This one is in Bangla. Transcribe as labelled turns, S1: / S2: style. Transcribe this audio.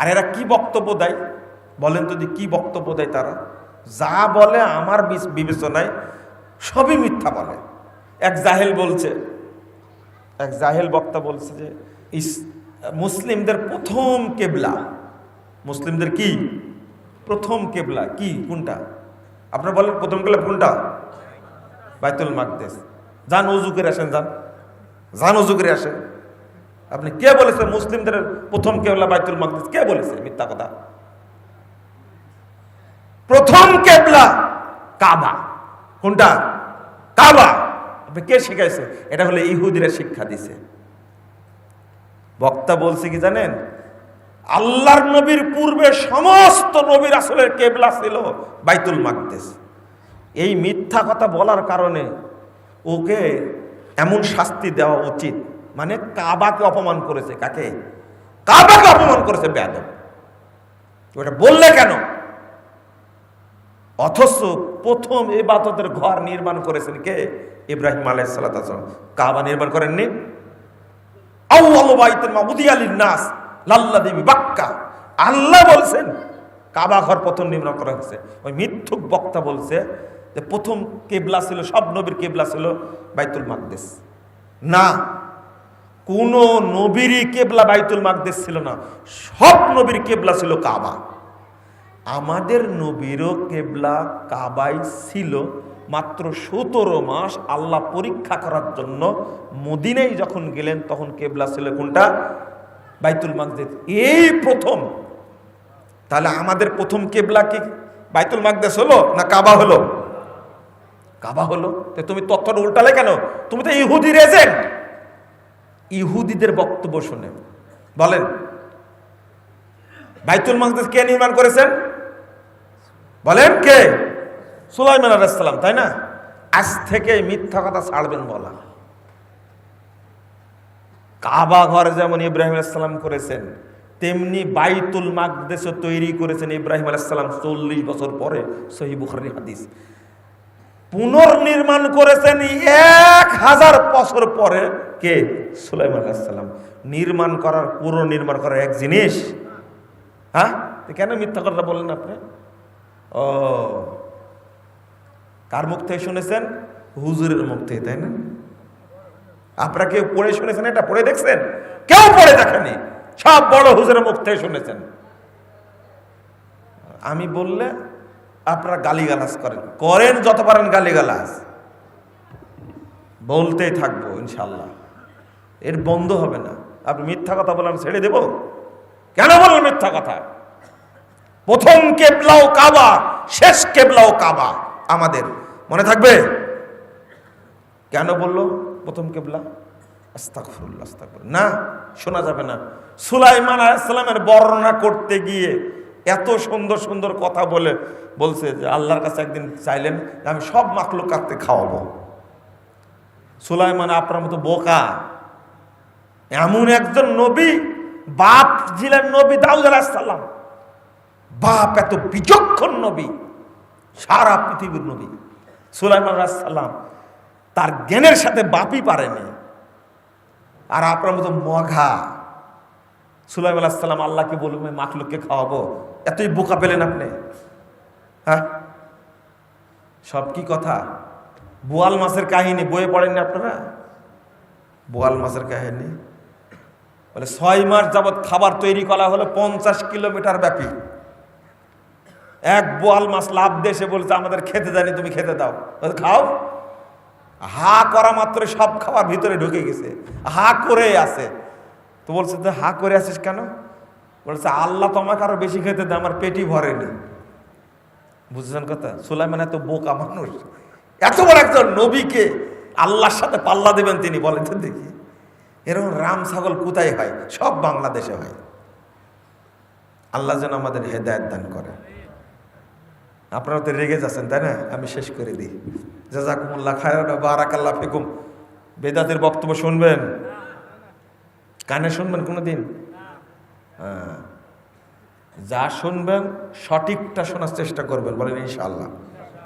S1: আর এরা কি বক্তব্য দেয়? বলেন যদি কি বক্তব্য দেয় তারা? যা বলে আমার বিবেচনায় সবই মিথ্যা বলে। এক জাহেল বলছে, এক জাহেল বক্তা বলছে যে, ইস, মুসলিমদের প্রথম কেবলা। মুসলিমদের কি? প্রথম কেবলা। কি? কোনটা? আপনার বলেন প্রথম কেবলা কোনটা? বাইতুল মাকদেশ যান অজু আসেন, যান। যান অজু করে আসেন। আপনি কে বলেছেন মুসলিমদের প্রথম কেবলা বাইতুল মাকদেশ কে বলেছে? মিথ্যা কথা। প্রথম কেবলা কাবা। কোনটা? কাবা। আপনি কে শিখাইছে? এটা হলো ইহুদিরা শিক্ষা দিছে। বক্তা বলছে কি জানেন? আল্লাহর নবীর পূর্বে সমস্ত নবীর আসলে কেবলা ছিল বাইতুল মাকদেশ এই মিথ্যা কথা বলার কারণে ওকে এমন শাস্তি দেওয়া উচিত মানে কাবাকে অপমান করেছে, কাকে? কাবাকে অপমান করেছে বেদব ওটা বললে কেন? অথচ প্রথম এবাদতের ঘর নির্মাণ করেছেন কে? ইব্রাহিম আলাইসালাম কাবা নির্মাণ করেননি? নাস লাল্লা দেবী বাক্কা আল্লাহ বলছেন, কাবা ঘর প্রথম নির্মাণ করা হয়েছে। ওই মিথ্যুক বক্তা বলছে যে প্রথম কেবলা ছিল, সব নবীর কেবলা ছিল বাইতুল মাকদেশ না কোন নবীরই কেবলা বাইতুল মাকদেশ ছিল না। সব নবীর কেবলা ছিল কাবা। আমাদের নবীরও কেবলা কাবাই ছিল মাত্র সতেরো মাস আল্লাহ পরীক্ষা করার জন্য মদিনায় যখন গেলেন, তখন কেবলা ছিল কোনটা? বাইতুল মাকদেশ। এই প্রথম। তাহলে আমাদের প্রথম কেবলা কি বাইতুল মাকদেশ হলো না কাবা হলো? কাবা হলো। তুমি তথ্যটা উল্টালে কেন? তুমি তো ইহুদি এজেন্ট ইহুদিদের বক্তব্য শুনে। বলেন, বাইতুল মাকদেশ কে নির্মাণ করেছেন? বলেন কে? সুলাইমান আলাইসাল্লাম তাই না? আজ থেকে মিথ্যা কথা ছাড়বেন বলা। কাবা ঘর যেমন ইব্রাহিম আলাইসাল্লাম করেছেন, তেমনি বাইতুল মাকদেশ তৈরি করেছেন ইব্রাহিম আলাইসাল্লাম চল্লিশ বছর পরে, সহি বুখারি হাদিস। পুনর্নির্মাণ করেছেন এক হাজার বছর পরে কে? সুলাইমান আলাইসাল্লাম নির্মাণ করার পুরো নির্মাণ করার এক জিনিস। হ্যাঁ? কেন মিথ্যা কথা বললেন আপনি? ও, কার মুখ থেকে শুনেছেন? হুজুরের মুখ থেকে, তাই না? আপনারা কেউ পড়ে শুনেছেন? এটা পড়ে দেখছেন? কেউ পড়ে দেখেনি। সব বড় হুজুরের মুখ থেকে শুনেছেন। আমি বললে আপনারা গালিগালাজ করেন। করেন যত পারেন গালিগালাজ। বলতেই থাকব ইনশাল্লাহ এর বন্ধ হবে না। আপনি মিথ্যা কথা বলে আমি ছেড়ে দেব? কেন বলেন মিথ্যা কথা? প্রথম কেবলাও কাবা, শেষ কেবলাও কাবা আমাদের। মনে থাকবে? কেন বলল প্রথম কেবলা? আস্তাগফিরুল্লাহ। না, শোনা যাবে না। সুলাইমান আলাইসালামের বর্ণনা করতে গিয়ে এত সুন্দর সুন্দর কথা বলে বলছে যে আল্লাহর কাছে একদিন চাইলেন আমি সব মাকলুক কাটতে খাওয়াবো। সুলাইমান আপনার মতো বোকা। এমন একজন নবী, বাপ ছিলেন নবী দাউদ আলাহিসাল্লাম বাপ এত বিচক্ষণ নবী, সারা পৃথিবীর নবী। সুলাইমান আলাহিসাল্লাম তার জ্ঞানের সাথে বাপই পারেনি। আর আপনার মতো মঘা। সুলাইম আলাহিসাল্লাম আল্লাহকে বলবেন মাখলুককে খাওয়াবো। এতই বোকা পেলেন আপনি। হ্যাঁ? সব কি কথা? বোয়াল মাছের কাহিনী, বইয়ে পড়েননি আপনারা? বোয়াল মাছের কাহিনী? বলে, ছয় মাস যাবৎ খাবার তৈরি করা হলো পঞ্চাশ কিলোমিটার ব্যাপী। এক বোয়াল মাছ লাভ দেশে বলছে, আমাদের খেতে দেয়নি তুমি খেতে দাও। খাও? হা করা মাত্র সব খাবার ভিতরে ঢুকে গেছে। হা করে আছে। তো বলছে, তো হা করে আছিস কেন? বলছে, আল্লাহ তোমাকে আরও বেশি খেতে দেয়, আমার পেটি ভরেনি। বুঝছেন কথা? সুলাইমান এত বোকা মানুষ। এত বড় একজন নবীকে আল্লাহর সাথে পাল্লা দেবেন তিনি, বলেন দেখি। এরকম রাম ছাগল কোথায় হয়? সব বাংলাদেশে হয়। আল্লাহ যেন আমাদের হেদায়ত দান করে আপনারা তো রেগে যাচ্ছেন, তাই না? আমি শেষ করে দিই। জাজাকুমুল্লাহ খায়রা বারাকাল্লাহ ফিকুম। বেদাতের বক্তব্য শুনবেন? কানে শুনবেন কোনোদিন হ্যাঁ। যা শুনবেন সঠিকটা শোনার চেষ্টা করবেন বলেন ইনশাআল্লাহ